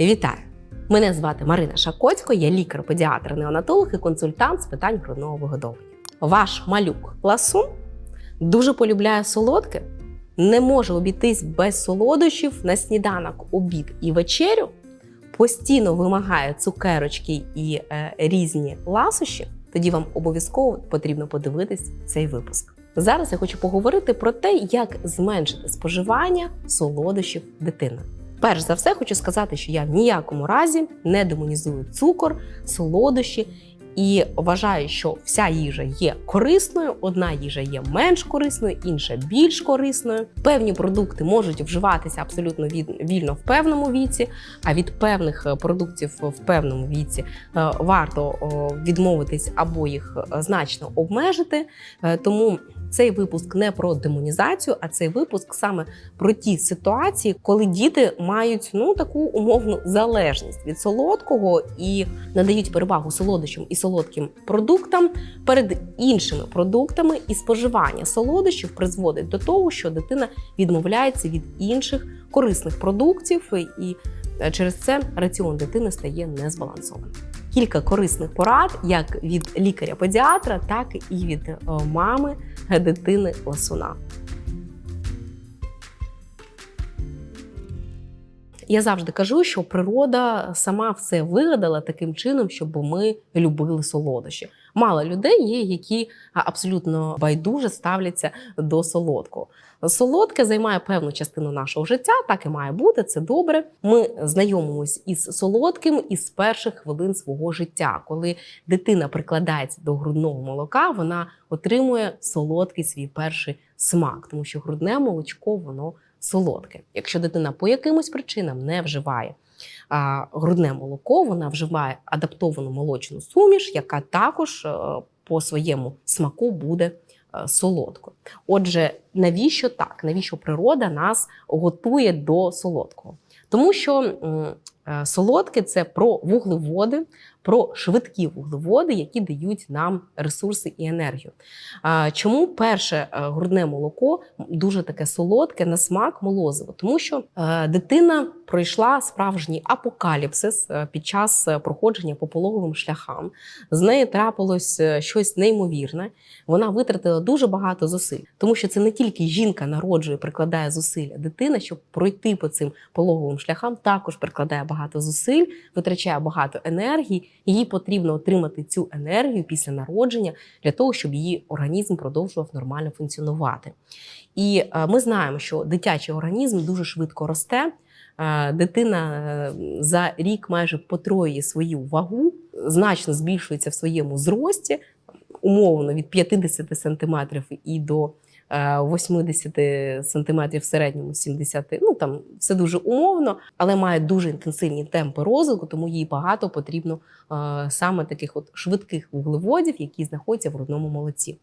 Вітаю! Мене звати Марина Шакоцько, я лікар-педіатр, неонатолог і консультант з питань грудного вигодовування. Ваш малюк ласун дуже полюбляє солодке, не може обійтись без солодощів на сніданок, обід і вечерю, постійно вимагає цукерочки і е, різні ласощі. Тоді вам обов'язково потрібно подивитись цей випуск. Зараз я хочу поговорити про те, як зменшити споживання солодощів дитини. Перш за все, хочу сказати, що я в ніякому разі не демонізую цукор, солодощі і вважаю, що вся їжа є корисною, одна їжа є менш корисною, інша більш корисною. Певні продукти можуть вживатися абсолютно вільно в певному віці, а від певних е, продуктів в певному віці е, варто відмовитись або їх е, значно обмежити. Тому цей випуск не про демонізацію, а цей випуск саме про ті ситуації, коли діти мають ну таку умовну залежність від солодкого і надають перевагу солодощам і солодким продуктам перед іншими продуктами, і споживання солодощів призводить до того, що дитина відмовляється від інших корисних продуктів, і е, через це раціон дитини стає незбалансованим. Кілька корисних порад як від лікаря-педіатра, так і від е, мами дитини ласуна. Я завжди кажу, що природа сама все вигадала таким чином, щоб ми любили солодощі. Мало людей є, які абсолютно байдуже ставляться до солодкого. Солодке займає певну частину нашого життя, так і має бути. Це добре. Ми знайомимось із солодким із перших хвилин свого життя. Коли дитина прикладається до грудного молока, вона отримує солодкий свій перший смак, тому що грудне молочко воно солодке. Якщо дитина по якимось причинам не вживає а, грудне молоко, вона вживає адаптовану молочну суміш, яка також е, по своєму смаку буде е, солодкою. Отже, навіщо так? Навіщо природа нас готує до солодкого? Тому що е, солодке це про вуглеводи, про швидкі вуглеводи, які дають нам ресурси і енергію. Чому перше е, грудне молоко дуже таке солодке на смак молозиво? Тому що е, дитина пройшла справжній апокаліпсис е, під час проходження по пологовим шляхам. З нею трапилось щось неймовірне. Вона витратила дуже багато зусиль, тому що це не тільки жінка народжує, прикладає зусилля. Дитина, щоб пройти по цим пологовим шляхам, також прикладає багато зусиль, витрачає багато енергії. Їй потрібно отримати цю енергію після народження для того, щоб її організм продовжував нормально функціонувати. І е, ми знаємо, що дитячий організм дуже швидко росте. Е, Дитина е, за рік майже потроює свою вагу, значно збільшується в своєму зрості, умовно від 50 сантиметрів і до 80 сантиметрів в середньому 70, ну там все дуже умовно, але має дуже інтенсивні темпи розвитку, тому їй багато потрібно е, саме таких от швидких вуглеводів, які знаходяться в грудному молоці.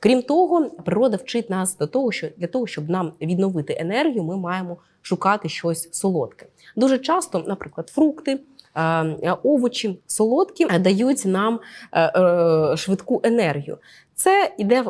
Крім того, природа вчить нас до того, що для того, щоб нам відновити енергію, ми маємо шукати щось солодке. Дуже часто, наприклад, фрукти. е, Овочі солодкі е, дають нам е, е, швидку енергію. Це йде е,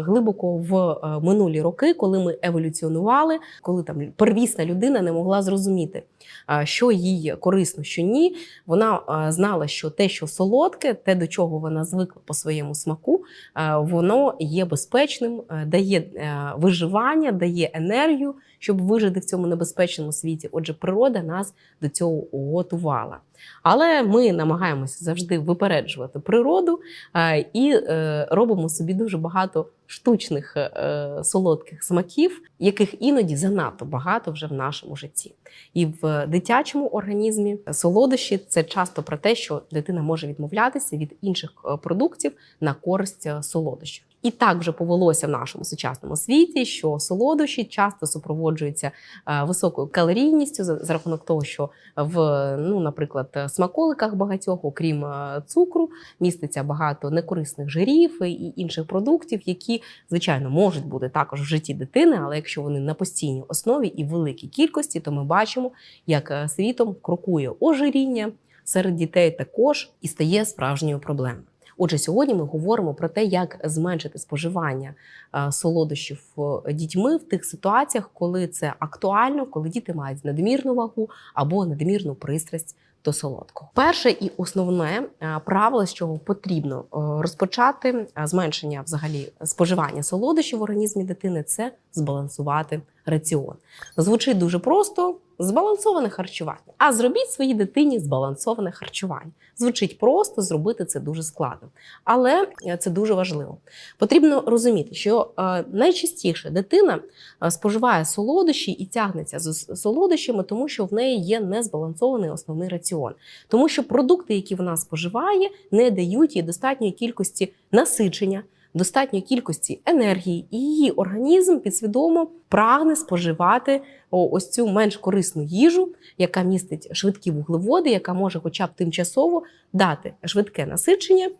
глибоко в е, минулі роки, коли ми еволюціонували, коли там первісна людина не могла зрозуміти, е, що їй корисно, що ні. Вона е, знала, що те, що солодке, те, до чого вона звикла по своєму смаку, е, воно є безпечним, е, дає е, виживання, дає енергію, щоб вижити в цьому небезпечному світі. Отже, природа нас до цього готувала. Але ми намагаємося завжди випереджувати природу е, і е, робимо собі дуже багато штучних е, солодких смаків, яких іноді занадто багато вже в нашому житті. І в дитячому організмі солодощі це часто про те, що дитина може відмовлятися від інших продуктів на користь солодощів. І так вже повелося в нашому сучасному світі, що солодощі часто супроводжуються е, високою калорійністю за, рахунок того, що в, ну, наприклад, смаколиках багатьох, окрім е, цукру, міститься багато некорисних жирів і інших продуктів, які, звичайно, можуть бути також в житті дитини, але якщо вони на постійній основі і в великій кількості, то ми бачимо, як е, світом крокує ожиріння серед дітей також і стає справжньою проблемою. Отже, сьогодні ми говоримо про те, як зменшити споживання е, солодощів е, дітьми в тих ситуаціях, коли це актуально, коли діти мають надмірну вагу або надмірну пристрасть до солодкого. Перше і основне е, правило, з чого потрібно розпочати зменшення взагалі споживання солодощів в організмі дитини, це збалансувати раціон. Звучить дуже просто. Збалансоване харчування. А зробіть своїй дитині збалансоване харчування. Звучить просто, зробити це дуже складно. Але е, це дуже важливо. Потрібно розуміти, що е, найчастіше дитина е, споживає солодощі і тягнеться з солодощами, тому що в неї є незбалансований основний раціон. Тому що продукти, які вона споживає, не дають їй достатньої кількості насичення. Достатньої кількості енергії, і її організм підсвідомо прагне споживати ось цю менш корисну їжу, яка містить швидкі вуглеводи, яка може, хоча б тимчасово дати швидке насичення,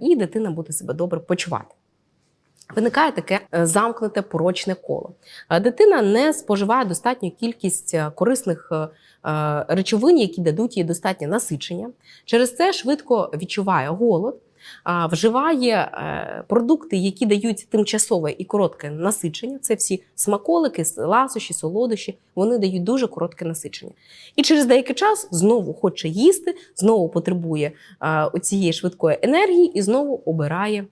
і дитина буде себе добре почувати. Виникає таке е, замкнуте порочне коло. Е, Дитина не споживає достатню кількість е, корисних речовин, які дадуть їй достатнє насичення. Через це швидко відчуває голод, вживає е, продукти, які дають тимчасове і коротке насичення. Це всі смаколики, ласощі, солодощі. Вони дають дуже коротке насичення. І через деякий час знову хоче їсти, знову потребує цієї швидкої енергії і знову обирає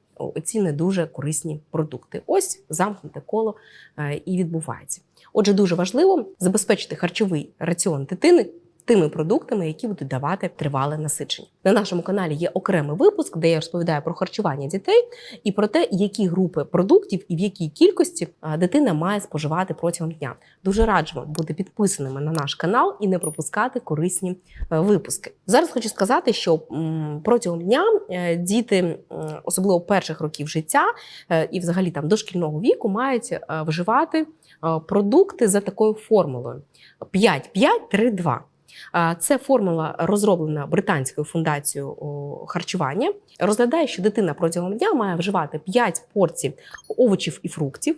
ці не дуже корисні продукти. Ось замкнуте коло е, і відбувається. Отже, дуже важливо забезпечити харчовий раціон дитини. Тими продуктами, які будуть давати тривале насичення. На нашому каналі є окремий випуск, де я розповідаю про харчування дітей і про те, які групи продуктів і в якій кількості дитина має споживати протягом дня. Дуже раджу бути підписаними на наш канал і не пропускати корисні е, випуски. Зараз хочу сказати, що протягом дня е, діти, особливо перших років життя е, і взагалі там дошкільного віку, мають вживати продукти за такою формулою: 5-5-3-2. Це формула розроблена британською фундацією харчування. Розглядає, що дитина протягом дня має вживати 5 порцій овочів і фруктів,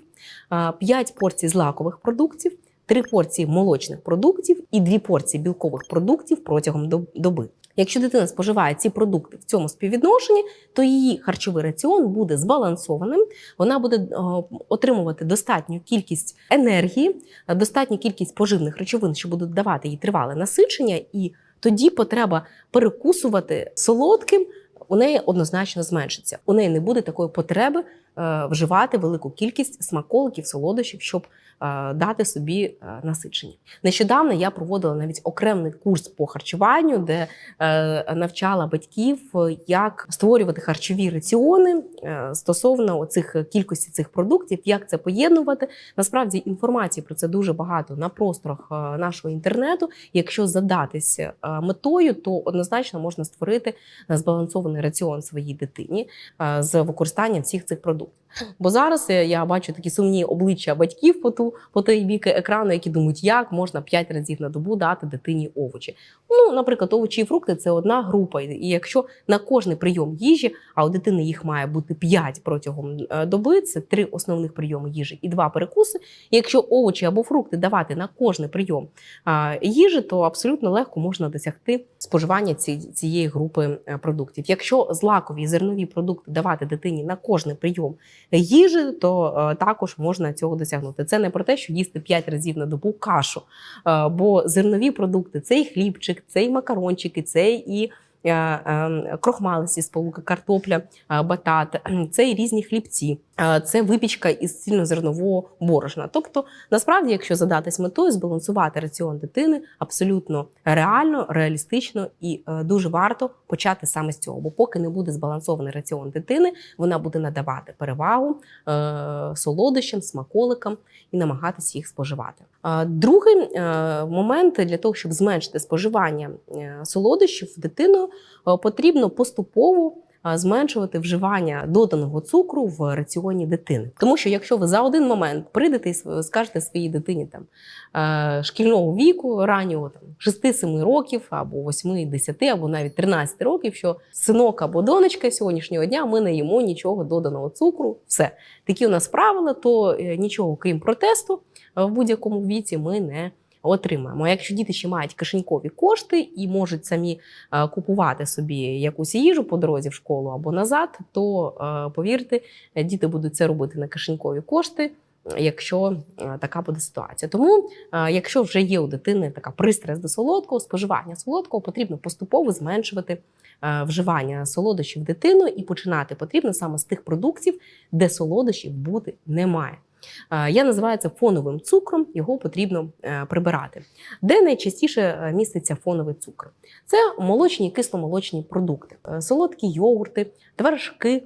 5 порцій злакових продуктів, 3 порції молочних продуктів і 2 порції білкових продуктів протягом доби. Якщо дитина споживає ці продукти в цьому співвідношенні, то її харчовий раціон буде збалансованим. Вона буде е, отримувати достатню кількість енергії, достатню кількість поживних речовин, що будуть давати їй тривале насичення, і тоді потреба перекусувати солодким у неї однозначно зменшиться. У неї не буде такої потреби вживати велику кількість смаколиків, солодощів, щоб е, дати собі е, насичення. Нещодавно я проводила навіть окремий курс по харчуванню, де е, навчала батьків, е, як створювати харчові раціони е, стосовно цих кількості цих продуктів, як це поєднувати. Насправді інформації про це дуже багато на просторах е, нашого інтернету. Якщо задатися е, метою, то однозначно можна створити е, збалансований раціон своїй дитині е, з використанням всіх цих продуктів. Бо зараз е, я бачу такі сумні обличчя батьків по ту по той бік екрану, які думають, як можна 5 разів на добу дати дитині овочі. Ну, наприклад, овочі і фрукти це одна група. І якщо на кожний прийом їжі, а у дитини їх має бути 5 протягом е, доби, це три основних прийоми їжі і два перекуси. Якщо овочі або фрукти давати на кожний прийом їжі, то абсолютно легко можна досягти споживання цієї групи е, продуктів. Якщо злакові зернові продукти давати дитині на кожний прийом їжі, то е, також можна цього досягнути. Це не про те, що їсти 5 разів на добу кашу, е, бо зернові продукти це і хлібчик, це і макарончики, це і е, е, крохмалисті сполуки, картопля, е, батат, це і різні хлібці, е, це випічка із цільнозернового борошна. Тобто, насправді, якщо задатись метою, збалансувати раціон дитини абсолютно реально, реалістично і дуже варто почати саме з цього. Бо поки не буде збалансований раціон дитини, вона буде надавати перевагу солодощам, смаколикам і намагатися їх споживати. Другий момент для того, щоб зменшити споживання солодощів дитиною, потрібно поступово. е, Зменшувати вживання доданого цукру в раціоні дитини, тому що якщо ви за один момент прийдете і скажете своїй дитині там е, шкільного віку, раннього там 6-7 років, або 8-10, або навіть 13 років, що синок або донечка сьогоднішнього дня ми не їмо нічого доданого цукру. Все такі у нас правила, то е, нічого крім протесту е, в будь-якому віці ми не отримаємо. Якщо діти ще мають кишенькові кошти і можуть самі е, купувати собі якусь їжу по дорозі в школу або назад, то е, повірте, діти будуть це робити на кишенькові кошти. Якщо е, така буде ситуація, тому якщо вже є у дитини така пристрасть до солодкого, споживання солодкого, потрібно поступово зменшувати вживання солодощів дитину і починати потрібно саме з тих продуктів, де солодощів бути немає. Е, Я називаю це фоновим цукром, його потрібно е, прибирати. Де найчастіше е, міститься фоновий цукор? Це молочні і кисломолочні продукти, солодкі йогурти, твершки,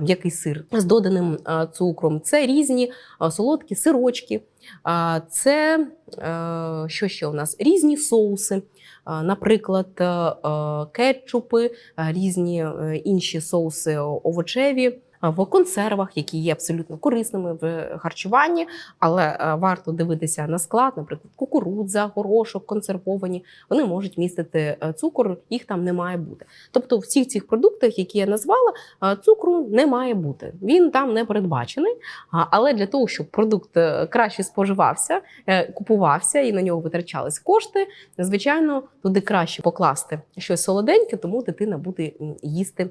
м'який сир з доданим цукром. Це різні солодкі сирочки, це що ще у нас? Різні соуси. Наприклад, кетчупи, різні інші соуси овочеві в консервах, які є абсолютно корисними в харчуванні, але е, варто дивитися на склад, наприклад, кукурудза, горошок, консервовані. Вони можуть містити е, цукор, їх там не має бути. Тобто, в всіх цих продуктах, які я назвала, е, цукру не має бути. Він там не передбачений. Але для того, щоб продукт е, краще споживався, е, купувався і на нього витрачались кошти, звичайно, туди краще покласти щось солоденьке, тому дитина буде їсти е,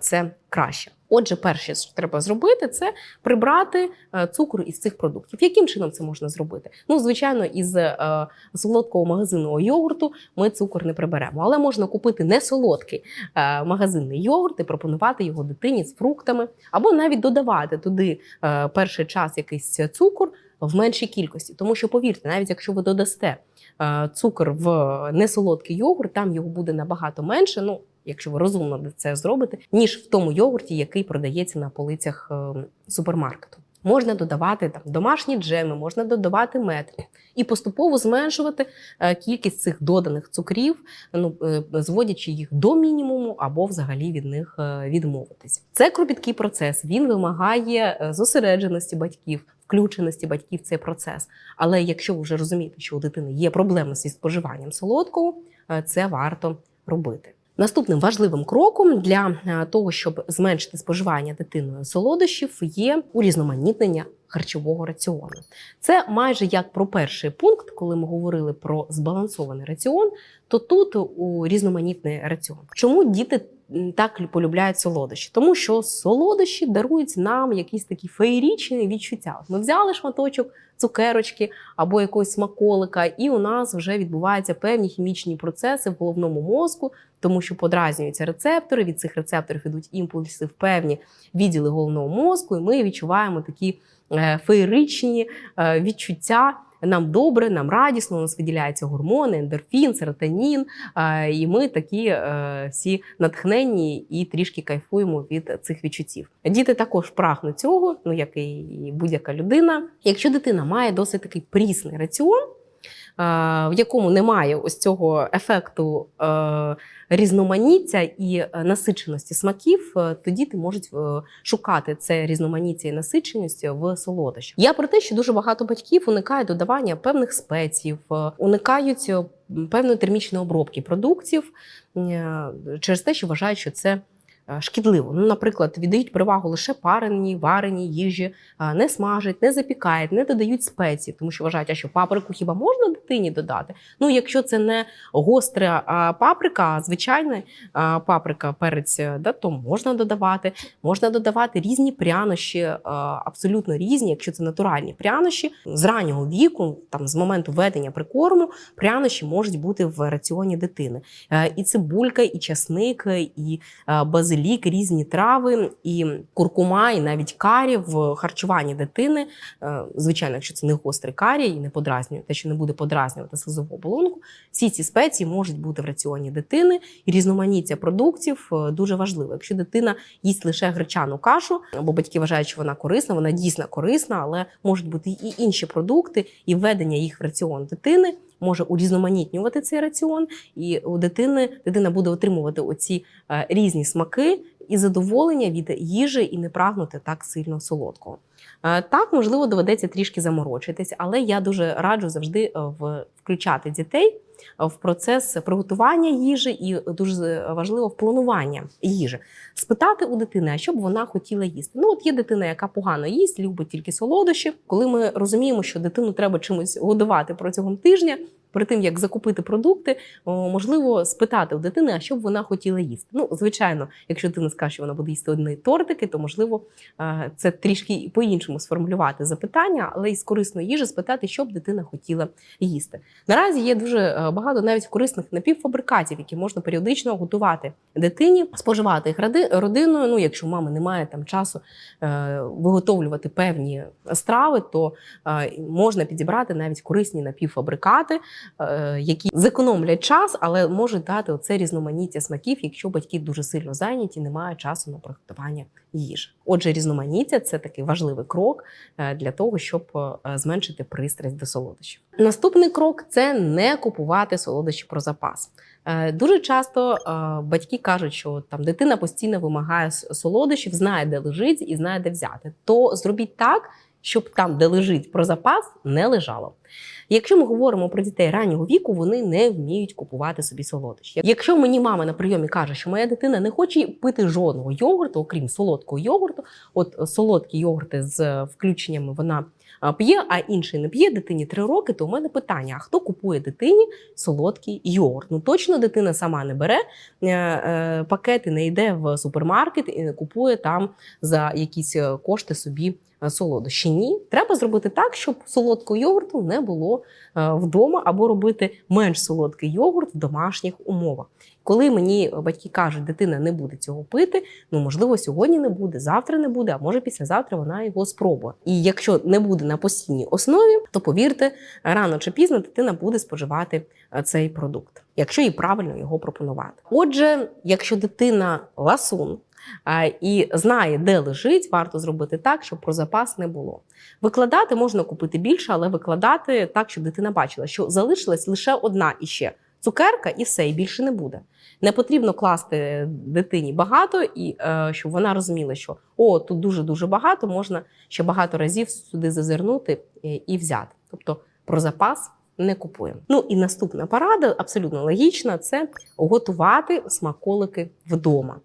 це краще. Отже, перше, що треба зробити, це прибрати е, цукор із цих продуктів. Яким чином це можна зробити? Ну, звичайно, із е, солодкого магазинного йогурту ми цукор не приберемо, але можна купити не солодкий е, магазинний йогурт і пропонувати його дитині з фруктами, або навіть додавати туди е, перший час якийсь цукор в меншій кількості. Тому що, повірте, навіть якщо ви додасте е, цукор в несолодкий йогурт, там його буде набагато менше. Ну, якщо ви розумно це зробите, ніж в тому йогурті, який продається на полицях е, супермаркету. Можна додавати там домашні джеми, можна додавати мед і поступово зменшувати е, кількість цих доданих цукрів, ну е, зводячи їх до мінімуму або взагалі від них відмовитись. Це кропіткий процес. Він вимагає зосередженості батьків, включеності батьків в цей процес. Але якщо ви вже розумієте, що у дитини є проблеми зі споживанням солодкого, це варто робити. Наступним важливим кроком для е, того, щоб зменшити споживання дитиною солодощів, є урізноманітнення харчового раціону. Це майже як про перший пункт, коли ми говорили про збалансований раціон, то тут у різноманітний раціон. Чому діти так полюбляють солодощі? Тому що солодощі дарують нам якісь такі феєрічні відчуття. Ми взяли шматочок цукерочки або якогось смаколика, і у нас вже відбуваються певні хімічні процеси в головному мозку, тому що подразнюються рецептори. Від цих рецепторів ідуть імпульси в певні відділи головного мозку, і ми відчуваємо такі е, феєричні е, відчуття. Нам добре, нам радісно, у нас виділяються гормони, ендорфін, серотонін, і ми такі е, всі натхненні і трішки кайфуємо від цих відчуттів. Діти також прагнуть цього, ну як і будь-яка людина. Якщо дитина має досить такий прісний раціон, в якому немає ось цього ефекту е, різноманіття і е, насиченості смаків, е, то діти можуть е, шукати це різноманіття і насиченість в солодощах. Я про те, що дуже багато батьків уникають додавання певних спецій, е, уникають е, певної термічної обробки продуктів е, через те, що вважають, що це е, шкідливо. Ну, наприклад, віддають перевагу лише пареній, вареній їжі, не смажать, не запікають, не додають спеції, тому що вважають, а що паприку хіба можна дитині додати? Ну, якщо це не гостра паприка, а звичайна паприка, перець, е, да, то можна додавати. Можна додавати різні прянощі, абсолютно різні, якщо це натуральні прянощі. З раннього віку, там з моменту введення прикорму, прянощі можуть бути в раціоні дитини. Е, І цибулька, і часник, і е, базилік, різні трави, і куркума, і навіть карі в харчуванні дитини. Е, Звичайно, якщо це не гострий карі і не подразнює, те, що не буде подразнювати слизову оболонку, всі ці спеції можуть бути в раціоні дитини. І різноманіття продуктів е, дуже важливо. Якщо дитина їсть лише гречану кашу, бо батьки вважають, що вона корисна, вона дійсно корисна, але можуть бути і інші продукти, і введення їх в раціон дитини. Може урізноманітнювати цей раціон, і у дитини дитина буде отримувати оці е, різні смаки і задоволення від їжі, і не прагнути так сильно солодкого. Е, Так, можливо, доведеться трішки заморочитись, але я дуже раджу завжди е, включати дітей е, в процес приготування їжі і дуже важливо в планування їжі. Спитати у дитини, а що б вона хотіла їсти. Ну, от є дитина, яка погано їсть, любить тільки солодощі. Коли ми розуміємо, що дитину треба чимось годувати протягом тижня. Перед тим як закупити продукти, можливо спитати у дитини, а що б вона хотіла їсти. Ну, звичайно, якщо дитина скаже, що вона буде їсти одні тортики, то можливо це трішки по-іншому сформулювати запитання, але із корисної їжі спитати, що б дитина хотіла їсти. Наразі є дуже е, багато навіть корисних напівфабрикатів, які можна періодично готувати дитині, споживати їх родиною. Ну, якщо у мами немає там часу е, виготовлювати певні страви, то е, можна підібрати навіть корисні напівфабрикати, які зекономлять час, але можуть дати оце різноманіття смаків, якщо батьки дуже сильно зайняті, немає часу на приготування їжі. Отже, різноманіття це такий важливий крок е, для того, щоб е, зменшити пристрасть до солодощів. Наступний крок це не купувати солодощі про запас. Е, Дуже часто е, батьки кажуть, що там дитина постійно вимагає солодощів, знає, де лежить і знає, де взяти. То зробіть так, щоб там, де лежить про запас, не лежало. Якщо ми говоримо про дітей раннього віку, вони не вміють купувати собі солодощі. Якщо мені мама на прийомі каже, що моя дитина не хоче пити жодного йогурту, окрім солодкого йогурту, от солодкі йогурти з включеннями вона п'є, а інший не п'є дитині 3 роки, то у мене питання: а хто купує дитині солодкий йогурт? Ну точно дитина сама не бере е, е, пакети, не йде в супермаркет і не купує там за якісь е, кошти собі е, солодощі. Ні, треба зробити так, щоб солодкого йогурту не було е, вдома, або робити менш солодкий йогурт в домашніх умовах. Коли мені батьки кажуть, дитина не буде цього пити, ну можливо, сьогодні не буде, завтра не буде, а може післязавтра вона його спробує. І якщо не буде на постійній основі, то повірте, рано чи пізно дитина буде споживати е, цей продукт, якщо їй правильно його пропонувати. Отже, якщо дитина ласун. І знає, де лежить, варто зробити так, щоб про запас не було. Викладати можна купити більше, але викладати так, щоб дитина бачила, що залишилась лише одна іще цукерка, і все, і більше не буде. Не потрібно класти дитині багато, і е, щоб вона розуміла, що о, тут дуже дуже багато, можна ще багато разів сюди зазирнути і взяти. Тобто про запас не купуємо. Ну і наступна порада, абсолютно логічна, це готувати смаколики вдома.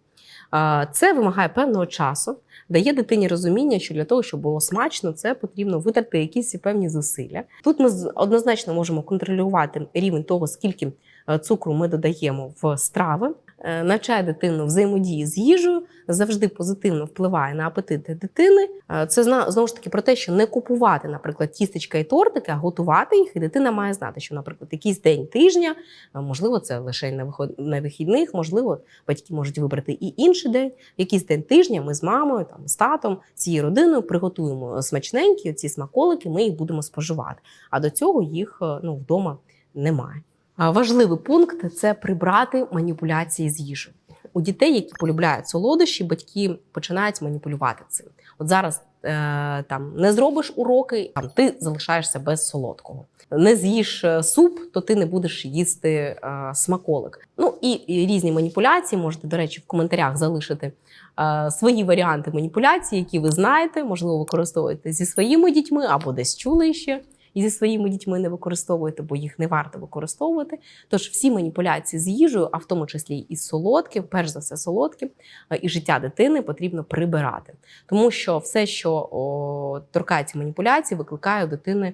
Це вимагає певного часу, дає дитині розуміння, що для того, щоб було смачно, це потрібно витрати якісь певні зусилля. Тут ми однозначно можемо контролювати рівень того, скільки е, цукру ми додаємо в страви. Е, Навчає дитину взаємодії з їжею, завжди позитивно впливає на апетит дитини. Е, Це знову ж таки про те, що не купувати, наприклад, тістечка і тортики, а готувати їх. І дитина має знати, що, наприклад, якийсь день тижня, е, можливо, це лише на вихідних, можливо, батьки можуть вибрати і інший день. Якийсь день тижня ми з мамою, там з татом, цією родиною приготуємо смачненькі ці смаколики. Ми їх будемо споживати. А до цього їх ну вдома немає. Важливий пункт це прибрати маніпуляції з їжею. У дітей, які полюбляють солодощі, батьки починають маніпулювати цим. От зараз е, там не зробиш уроки, там ти залишаєшся без солодкого. Не з'їш е, суп, то ти не будеш їсти е, смаколик. Ну і, і різні маніпуляції. Можете, до речі, в коментарях залишити е, свої варіанти маніпуляцій, які ви знаєте, можливо, використовуєте зі своїми дітьми або десь чули ще і зі своїми дітьми не використовуєте, бо їх не варто використовувати. Тож всі маніпуляції з їжею, а в тому числі і солодким, перш за все солодким, е, і життя дитини потрібно прибирати. Тому що все, що о, торкається маніпуляцій, викликає у дитини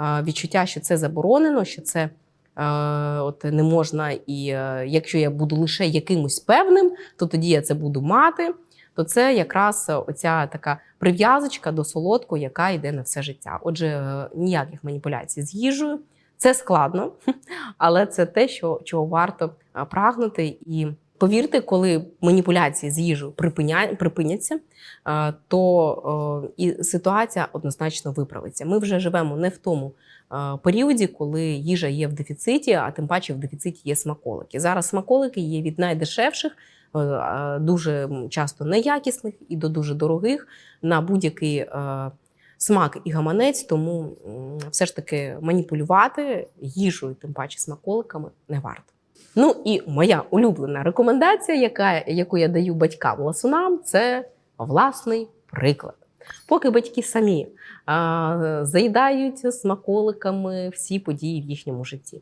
е, відчуття, що це заборонено, що це. е, От не можна, і якщо я буду лише якимось певним, то тоді я це буду мати. То це якраз е, оця така прив'язочка до солодкого, яка йде на все життя. Отже, е, ніяких маніпуляцій з їжею. Це складно, але це те, що чого варто прагнути. І повірте, коли маніпуляції з їжею припиня, припиняться, то е, і ситуація однозначно виправиться. Ми вже живемо не в тому е, періоді, коли їжа є в дефіциті, а тим паче в дефіциті є смаколики. Зараз смаколики є від найдешевших. Е, е, Дуже часто неякісних і до дуже дорогих на будь-який е, смак і гаманець, тому все ж таки маніпулювати їжею, тим паче смаколиками, не варто. Ну і моя улюблена рекомендація, яка, яку я даю батькам ласунам, це власний приклад. Поки батьки самі а, заїдають смаколиками всі події в їхньому житті.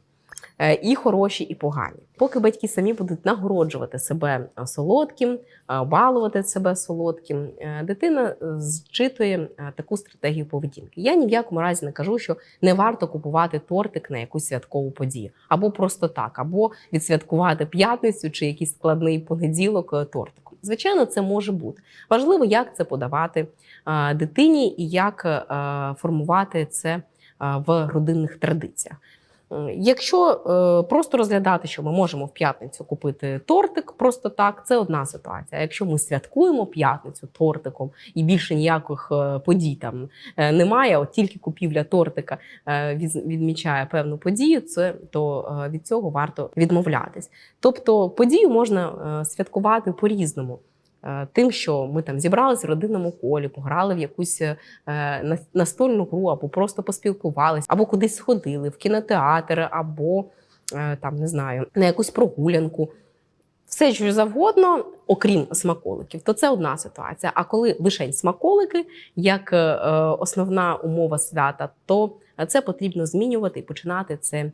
Е, І хороші, і погані. Поки батьки самі будуть нагороджувати себе солодким, балувати себе солодким, е, дитина зчитує е, таку стратегію поведінки. Я ні в якому разі не кажу, що не варто купувати тортик на якусь святкову подію, або просто так, або відсвяткувати п'ятницю чи якийсь складний понеділок е, тортиком. Звичайно, це може бути. Важливо, як це подавати дитині і як формувати це в родинних традиціях. М, Якщо е, просто розглядати, що ми можемо в п'ятницю купити тортик просто так, це одна ситуація. Якщо ми святкуємо п'ятницю тортиком і більше ніяких е, подій там е, немає, от тільки купівля тортика е, відмічає певну подію, це то е, від цього варто відмовлятись. Тобто подію можна е, святкувати по-різному. Е, Тим, що ми там зібралися в родинному колі, пограли в якусь е, настольну гру, або просто поспілкувалися, або кудись сходили в кінотеатр, або е, там не знаю, на якусь прогулянку. Все, що завгодно, окрім смаколиків, то це одна ситуація. А коли лише смаколики, як е, основна умова свята, то це потрібно змінювати і починати це е,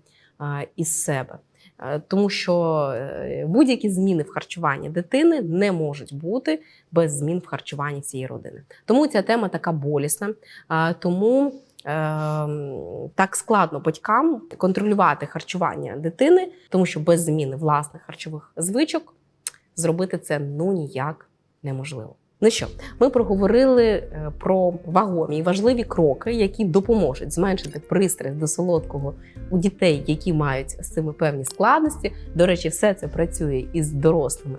із себе. Е, Тому що е, будь-які зміни в харчуванні дитини не можуть бути без змін в харчуванні цієї родини. Тому ця тема така болісна. Е, Тому ем, так складно батькам контролювати харчування дитини, тому що без зміни власних харчових звичок зробити це ну ніяк неможливо. Ну що, ми проговорили е, про вагомі і важливі кроки, які допоможуть зменшити пристрасть до солодкого у дітей, які мають з цими певні складності. До речі, все це працює із дорослими.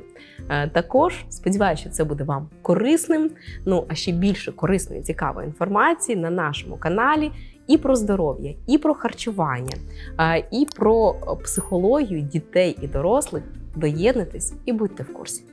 Е, Також сподіваюся, що це буде вам корисним. Ну а ще більше корисної цікавої інформації на нашому каналі і про здоров'я, і про харчування, е, і про психологію дітей і дорослих. Доєднуйтесь і будьте в курсі.